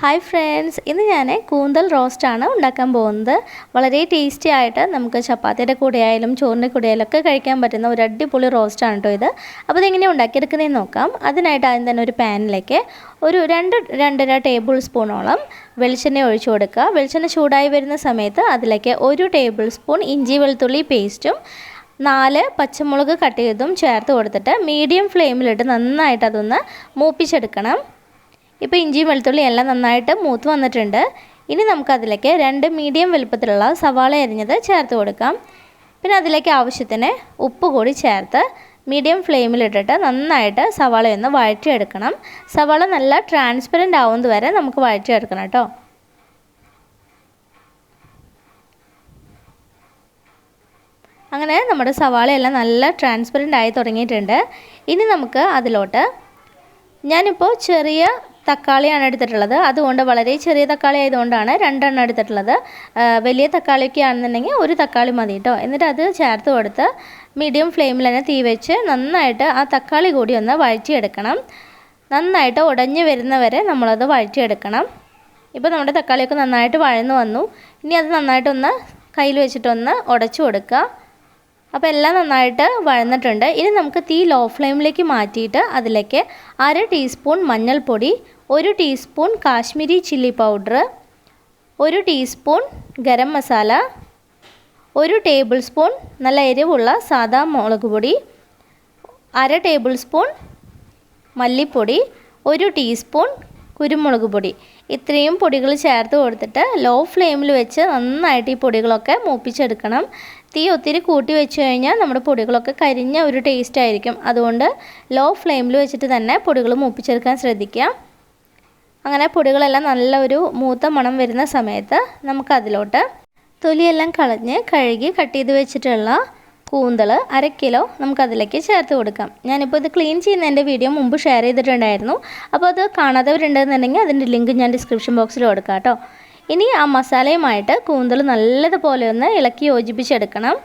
Hi friends ഇന്ന് ഞാൻ കൂന്തൽ റോസ്റ്റാണ് ഉണ്ടാക്കാൻ പോകുന്നത്. വളരെ ടേസ്റ്റി ആയിട്ട് നമുക്ക് ചപ്പാത്തിയുടെ കൂടെ ആയാലും ചോറിന്റെ കൂടെ ആയാലും ഒക്കെ കഴിക്കാൻ പറ്റുന്ന ഒരു അടിപൊളി റോസ്റ്റാണ് കേട്ടോ ഇത്. അപ്പോൾ ഇതെങ്ങനെ ഉണ്ടാക്കിയെടുക്കുന്നതെന്ന് നോക്കാം. അതിനായിട്ട് ആദ്യം തന്നെ ഒരു പാനിലേക്ക് ഒരു രണ്ട് രണ്ടര ടേബിൾ സ്പൂണോളം വെളിച്ചെണ്ണ ഒഴിച്ചു കൊടുക്കുക. വെളിച്ചെണ്ണ ചൂടായി വരുന്ന സമയത്ത് അതിലേക്ക് ഒരു ടേബിൾ സ്പൂൺ ഇഞ്ചി വെളുത്തുള്ളി പേസ്റ്റും നാല് പച്ചമുളക് കട്ട് ചെയ്തും ചേർത്ത് കൊടുത്തിട്ട് മീഡിയം ഫ്ലെയിമിലിട്ട് നന്നായിട്ട് അതൊന്ന് മൂപ്പിച്ചെടുക്കണം. ഇപ്പോൾ ഇഞ്ചിയും വെളുത്തുള്ളി എല്ലാം നന്നായിട്ട് മൂത്ത് വന്നിട്ടുണ്ട്. ഇനി നമുക്കതിലേക്ക് രണ്ട് മീഡിയം വലുപ്പത്തിലുള്ള സവാള അരിഞ്ഞത് ചേർത്ത് കൊടുക്കാം. പിന്നെ അതിലേക്ക് ആവശ്യത്തിന് ഉപ്പ് കൂടി ചേർത്ത് മീഡിയം ഫ്ലെയിമിലിട്ടിട്ട് നന്നായിട്ട് സവാളയൊന്ന് വഴറ്റിയെടുക്കണം. സവാള നല്ല ട്രാൻസ്പെറന്റ് ആവുന്നത് വരെ നമുക്ക് വഴറ്റിയെടുക്കണം കേട്ടോ. അങ്ങനെ നമ്മുടെ സവാളയെല്ലാം നല്ല ട്രാൻസ്പെറന്റ് ആയി തുടങ്ങിയിട്ടുണ്ട്. ഇനി നമുക്ക് അതിലോട്ട് ഞാനിപ്പോൾ ചെറിയ തക്കാളിയാണ് എടുത്തിട്ടുള്ളത്. അതുകൊണ്ട് വളരെ ചെറിയ തക്കാളി ആയതുകൊണ്ടാണ് രണ്ടെണ്ണം എടുത്തിട്ടുള്ളത്. വലിയ തക്കാളിയൊക്കെ ആണെന്നുണ്ടെങ്കിൽ ഒരു തക്കാളി മതി കേട്ടോ. എന്നിട്ട് അത് ചേർത്ത് കൊടുത്ത് മീഡിയം ഫ്ലെയിമിൽ തന്നെ തീ വെച്ച് നന്നായിട്ട് ആ തക്കാളി കൂടി ഒന്ന് വഴറ്റിയെടുക്കണം. നന്നായിട്ട് ഉടഞ്ഞു വരുന്നവരെ നമ്മളത് വഴറ്റിയെടുക്കണം. ഇപ്പോൾ നമ്മുടെ തക്കാളിയൊക്കെ നന്നായിട്ട് വഴന്നു വന്നു. ഇനി അത് നന്നായിട്ടൊന്ന് കയ്യിൽ വെച്ചിട്ടൊന്ന് ഉടച്ചു കൊടുക്കുക. അപ്പോൾ എല്ലാം നന്നായിട്ട് വഴന്നിട്ടുണ്ട്. ഇനി നമുക്ക് തീ ലോ ഫ്ലെയിമിലേക്ക് മാറ്റിയിട്ട് അതിലേക്ക് അര ടീസ്പൂൺ മഞ്ഞൾപ്പൊടി ഒരു ടീസ്പൂൺ കാശ്മീരി ചില്ലി പൗഡർ ഒരു ടീസ്പൂൺ ഗരം മസാല ഒരു ടേബിൾ സ്പൂൺ നല്ല എരിവുള്ള സാദാ മുളക് പൊടി അര ടേബിൾ സ്പൂൺ മല്ലിപ്പൊടി ഒരു ടീസ്പൂൺ കുരുമുളക് പൊടി. ഇത്രയും പൊടികൾ ചേർത്ത് കൊടുത്തിട്ട് ലോ ഫ്ലെയിമിൽ വെച്ച് നന്നായിട്ട് ഈ പൊടികളൊക്കെ മൂപ്പിച്ചെടുക്കണം. തീ ഒത്തിരി കൂട്ടി വെച്ച് കഴിഞ്ഞാൽ നമ്മുടെ പൊടികളൊക്കെ കരിഞ്ഞ ഒരു ടേസ്റ്റ് ആയിരിക്കും. അതുകൊണ്ട് ലോ ഫ്ലെയിമിൽ വെച്ചിട്ട് തന്നെ പൊടികൾ മൂപ്പിച്ചെടുക്കാൻ ശ്രദ്ധിക്കുക. അങ്ങനെ പൊടികളെല്ലാം നല്ലൊരു മൂത്ത മണം വരുന്ന സമയത്ത് നമുക്കതിലോട്ട് തൊലിയെല്ലാം കളഞ്ഞ് കഴുകി കട്ട് ചെയ്ത് വെച്ചിട്ടുള്ള കൂന്തൾ അര കിലോ നമുക്കതിലേക്ക് ചേർത്ത് കൊടുക്കാം. ഞാനിപ്പോൾ ഇത് ക്ലീൻ ചെയ്യുന്നതിന്റെ വീഡിയോ മുമ്പ് ഷെയർ ചെയ്തിട്ടുണ്ടായിരുന്നു. അപ്പോൾ അത് കാണാത്തവരുണ്ടെന്നുണ്ടെങ്കിൽ അതിന്റെ ലിങ്ക് ഞാൻ ഡിസ്ക്രിപ്ഷൻ ബോക്സിൽ കൊടുക്കാം കേട്ടോ. ഇനി ആ മസാലയുമായിട്ട് കൂന്തൽ നല്ലതുപോലെ ഒന്ന് ഇളക്കി യോജിപ്പിച്ചെടുക്കണം.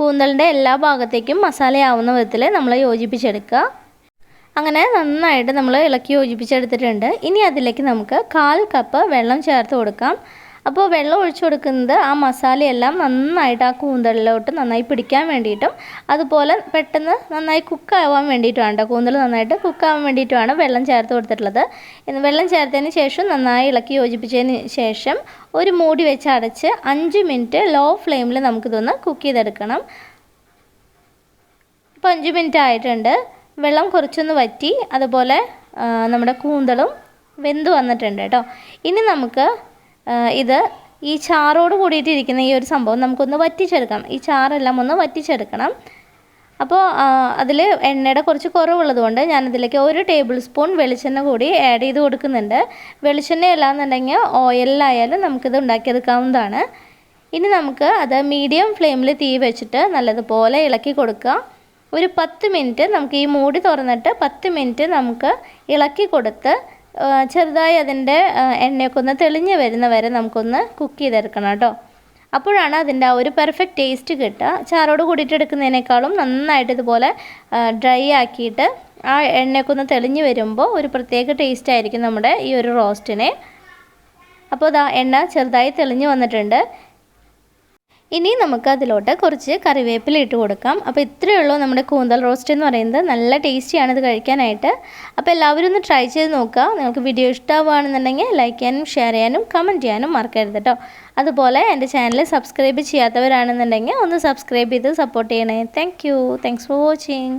കൂന്തലിന്റെ എല്ലാ ഭാഗത്തേക്കും മസാലയാവുന്ന വിധത്തിൽ നമ്മൾ യോജിപ്പിച്ചെടുക്കുക. അങ്ങനെ നന്നായിട്ട് നമ്മൾ ഇളക്കി യോജിപ്പിച്ചെടുത്തിട്ടുണ്ട്. ഇനി അതിലേക്ക് നമുക്ക് കാൽ കപ്പ് വെള്ളം ചേർത്ത് കൊടുക്കാം. അപ്പോൾ വെള്ളം ഒഴിച്ചു കൊടുക്കുന്നത് ആ മസാലയെല്ലാം നന്നായിട്ട് ആ കൂന്തളിലോട്ട് നന്നായി പിടിക്കാൻ വേണ്ടിയിട്ടും അതുപോലെ പെട്ടെന്ന് നന്നായി കുക്കാവാൻ വേണ്ടിയിട്ടുമാണ് കൂന്തൽ നന്നായിട്ട് കുക്കാവാൻ വേണ്ടിയിട്ടുമാണ് വെള്ളം ചേർത്ത് കൊടുത്തിട്ടുള്ളത്. വെള്ളം ചേർത്തതിന് ശേഷം നന്നായി ഇളക്കി യോജിപ്പിച്ചതിന് ശേഷം ഒരു മൂടി വെച്ച് അടച്ച് അഞ്ച് മിനിറ്റ് ലോ ഫ്ലെയിമിൽ നമുക്കിതൊന്ന് കുക്ക് ചെയ്തെടുക്കണം. ഇപ്പോൾ അഞ്ച് മിനിറ്റ് ആയിട്ടുണ്ട്. വെള്ളം കുറച്ചൊന്ന് വറ്റി അതുപോലെ നമ്മുടെ കൂന്തളും വെന്ത് വന്നിട്ടുണ്ട് കേട്ടോ ഇനി നമുക്ക് ഇത് ഈ ചാറോട് കൂടിയിട്ടിരിക്കുന്ന ഈ ഒരു സംഭവം നമുക്കൊന്ന് വറ്റിച്ചെടുക്കണം ഈ ചാറെല്ലാം ഒന്ന് വറ്റിച്ചെടുക്കണം. അപ്പോൾ അതിൽ എണ്ണയുടെ കുറച്ച് കുറവുള്ളത് കൊണ്ട് ഞാനതിലേക്ക് ഒരു ടേബിൾ സ്പൂൺ വെളിച്ചെണ്ണ കൂടി ആഡ് ചെയ്ത് കൊടുക്കുന്നുണ്ട്. വെളിച്ചെണ്ണ അല്ലാന്നുണ്ടെങ്കിൽ ഓയിലായാലും നമുക്കിത് ഉണ്ടാക്കിയെടുക്കാവുന്നതാണ്. ഇനി നമുക്ക് അത് മീഡിയം ഫ്ലെയിമിൽ തീ വെച്ചിട്ട് നല്ലതുപോലെ ഇളക്കി കൊടുക്കുക. ഒരു പത്ത് മിനിറ്റ് നമുക്ക് ഈ മൂടി തുറന്നിട്ട് പത്ത് മിനിറ്റ് നമുക്ക് ഇളക്കി കൊടുത്ത് ചെറുതായി അതിന്റെ എണ്ണയൊക്കെ ഒന്ന് തെളിഞ്ഞ് വരുന്ന വരെ നമുക്കൊന്ന് കുക്ക് ചെയ്തെടുക്കണം കേട്ടോ. അപ്പോഴാണ് അതിന്റെ ആ ഒരു പെർഫെക്റ്റ് ടേസ്റ്റ് കിട്ടുക. ചാറോട് കൂടിയിട്ട് എടുക്കുന്നതിനേക്കാളും നന്നായിട്ട് ഇതുപോലെ ഡ്രൈ ആക്കിയിട്ട് ആ എണ്ണയൊക്കെ ഒന്ന് തെളിഞ്ഞ് വരുമ്പോൾ ഒരു പ്രത്യേക ടേസ്റ്റ് ആയിരിക്കും നമ്മുടെ ഈ ഒരു റോസ്റ്റിന് അപ്പോൾ ഇതാ എണ്ണ ചെറുതായി തെളിഞ്ഞ് വന്നിട്ടുണ്ട്. ഇനി നമുക്ക് അതിലോട്ട് കുറച്ച് കറിവേപ്പില ഇട്ട് കൊടുക്കാം. അപ്പോൾ ഇത്രയേ ഉള്ളൂ നമ്മുടെ കൂന്തൽ റോസ്റ്റ് എന്ന് പറയുന്നത്. നല്ല ടേസ്റ്റിയാണ് ഇത് കഴിക്കാനായിട്ട്. അപ്പോൾ എല്ലാവരും ഒന്ന് ട്രൈ ചെയ്ത് നോക്കുക. നിങ്ങൾക്ക് വീഡിയോ ഇഷ്ടമാവുകയാണെന്നുണ്ടെങ്കിൽ ലൈക്ക് ചെയ്യാനും ഷെയർ ചെയ്യാനും കമന്റ് ചെയ്യാനും മറക്കരുത് കേട്ടോ. അതുപോലെ എന്റെ ചാനൽ സബ്സ്ക്രൈബ് ചെയ്യാത്തവരാണെന്നുണ്ടെങ്കിൽ ഒന്ന് സബ്സ്ക്രൈബ് ചെയ്ത് സപ്പോർട്ട് ചെയ്യണേ. Thank you thanks for watching